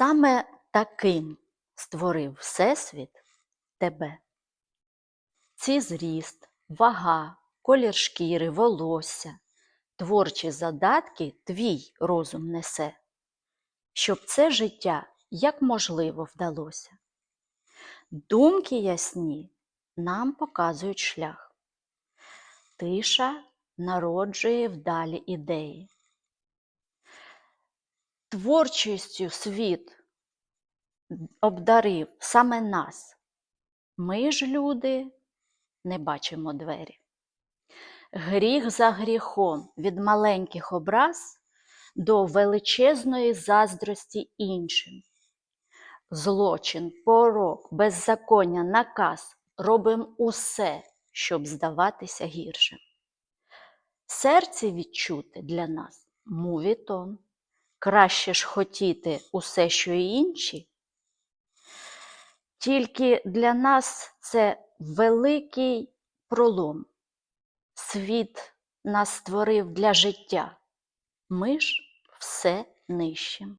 Саме таким створив Всесвіт тебе. Ці зріст, вага, колір шкіри, волосся, творчі задатки твій розум несе, щоб це життя як можливо вдалося. Думки ясні нам показують шлях. Тиша народжує вдалі ідеї. Творчістю світ обдарив саме нас. Ми ж, люди, не бачимо двері. Гріх за гріхом від маленьких образ до величезної заздрості іншим. Злочин, порок, беззаконня, наказ робимо усе, щоб здаватися гіршим. Серце відчути для нас мувітон. Краще ж хотіти усе, що й інші. Тільки для нас це великий пролом. Світ нас створив для життя. Ми ж все нищим.